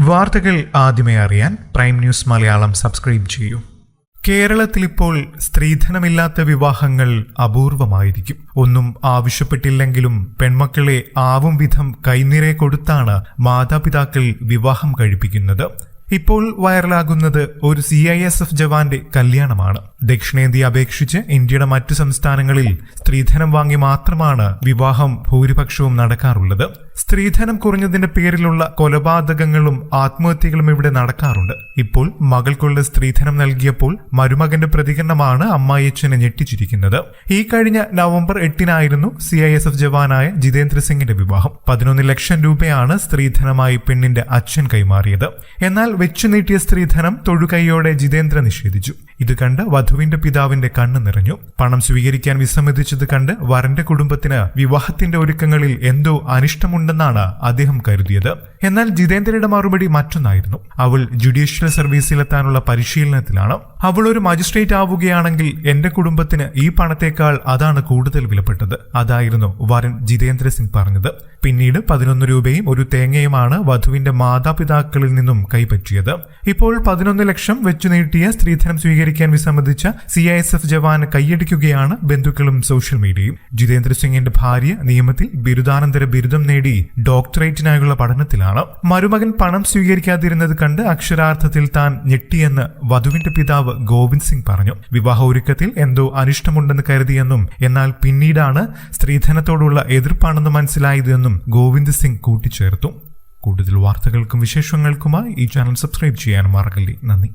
വാർത്തകൾ ആദ്യമേ അറിയാൻ പ്രൈം ന്യൂസ് മലയാളം സബ്സ്ക്രൈബ് ചെയ്യൂ. കേരളത്തിൽ ഇപ്പോൾ സ്ത്രീധനമില്ലാത്ത വിവാഹങ്ങൾ അപൂർവമായിരിക്കും. ഒന്നും ആവശ്യപ്പെട്ടില്ലെങ്കിലും പെൺമക്കളെ ആവും വിധം കൈനിറെ കൊടുത്താണ് മാതാപിതാക്കൾ വിവാഹം കഴിപ്പിക്കുന്നത്. ഇപ്പോൾ വൈറലാകുന്നത് ഒരു സി ഐ എസ് എഫ് ജവാന്റെ കല്യാണമാണ്. ദക്ഷിണേന്ത്യ അപേക്ഷിച്ച് ഇന്ത്യയുടെ മറ്റു സംസ്ഥാനങ്ങളിൽ സ്ത്രീധനം വാങ്ങി മാത്രമാണ് വിവാഹം ഭൂരിപക്ഷവും നടക്കാറുള്ളത്. സ്ത്രീധനം കുറഞ്ഞതിന്റെ പേരിലുള്ള കൊലപാതകങ്ങളും ആത്മഹത്യകളും ഇവിടെ നടക്കാറുണ്ട്. ഇപ്പോൾ മകൾക്കുള്ള സ്ത്രീധനം നൽകിയപ്പോൾ മരുമകന്റെ പ്രതികരണമാണ് അമ്മായിയച്ഛനെ ഞെട്ടിച്ചിരിക്കുന്നത്. ഈ കഴിഞ്ഞ നവംബർ എട്ടിനായിരുന്നു സി ഐ എസ് എഫ് ജവാനായ ജിതേന്ദ്ര സിംഗിന്റെ വിവാഹം. പതിനൊന്ന് ലക്ഷം രൂപയാണ് സ്ത്രീധനമായി പെണ്ണിന്റെ അച്ഛൻ കൈമാറിയത്. എന്നാൽ വെച്ചു നീട്ടിയ സ്ത്രീധനം തൊഴുകൈയോടെ ജിതേന്ദ്ര നിഷേധിച്ചു. ഇത് കണ്ട് വധുവിന്റെ പിതാവിന്റെ കണ്ണ് നിറഞ്ഞു. പണം സ്വീകരിക്കാൻ വിസമ്മതിച്ചത് കണ്ട് വരന്റെ കുടുംബത്തിന് വിവാഹത്തിന്റെ ഒരുക്കങ്ങളിൽ എന്തോ അനിഷ്ടമുണ്ടെന്നാണ് അദ്ദേഹം കരുതിയത്. എന്നാൽ ജിതേന്ദ്രയുടെ മറുപടി മറ്റൊന്നായിരുന്നു. അവൾ ജുഡീഷ്യൽ സർവീസിലെത്താനുള്ള പരിശീലനത്തിലാണ്. അവൾ ഒരു മജിസ്ട്രേറ്റ് ആവുകയാണെങ്കിൽ എന്റെ കുടുംബത്തിന് ഈ പണത്തേക്കാൾ അതാണ് കൂടുതൽ വിലപ്പെട്ടത് അതായിരുന്നു വരൻ ജിതേന്ദ്ര സിംഗ് പറഞ്ഞത്. പിന്നീട് പതിനൊന്ന് രൂപയും ഒരു തേങ്ങയുമാണ് വധുവിന്റെ മാതാപിതാക്കളിൽ നിന്നും കൈപ്പറ്റിയത്. ഇപ്പോൾ പതിനൊന്ന് ലക്ഷം വെച്ചു നീട്ടിയ സ്ത്രീധനം സ്വീകരിക്കാൻ വിസമ്മതിച്ച സി ഐ എസ് എഫ് ജവാന് കൈയടിക്കുകയാണ് ബന്ധുക്കളും സോഷ്യൽ മീഡിയയും. ജിതേന്ദ്ര സിംഗിന്റെ ഭാര്യ നിയമത്തിൽ ബിരുദാനന്തര ബിരുദം നേടി ഡോക്ടറേറ്റിനായുള്ള പഠനത്തിലാണ്. മരുമകൻ പണം സ്വീകരിക്കാതിരുന്നത് കണ്ട് അക്ഷരാർത്ഥത്തിൽ താൻ ഞെട്ടിയെന്ന് വധുവിന്റെ പിതാവ് ഗോവിന്ദ് സിംഗ് പറഞ്ഞു. വിവാഹ ഒരുക്കത്തിൽ എന്തോ അനിഷ്ടമുണ്ടെന്ന് കരുതിയെന്നും എന്നാൽ പിന്നീടാണ് സ്ത്രീധനത്തോടുള്ള എതിർപ്പാണെന്ന് മനസ്സിലായതെന്നും ഗോവിന്ദ് സിംഗ് കൂട്ടിച്ചേർത്തു. കൂടുതൽ വാർത്തകൾക്കും വിശേഷങ്ങൾക്കുമായി ഈ ചാനൽ സബ്സ്ക്രൈബ് ചെയ്യാൻ മറക്കല്ലേ. നന്ദി.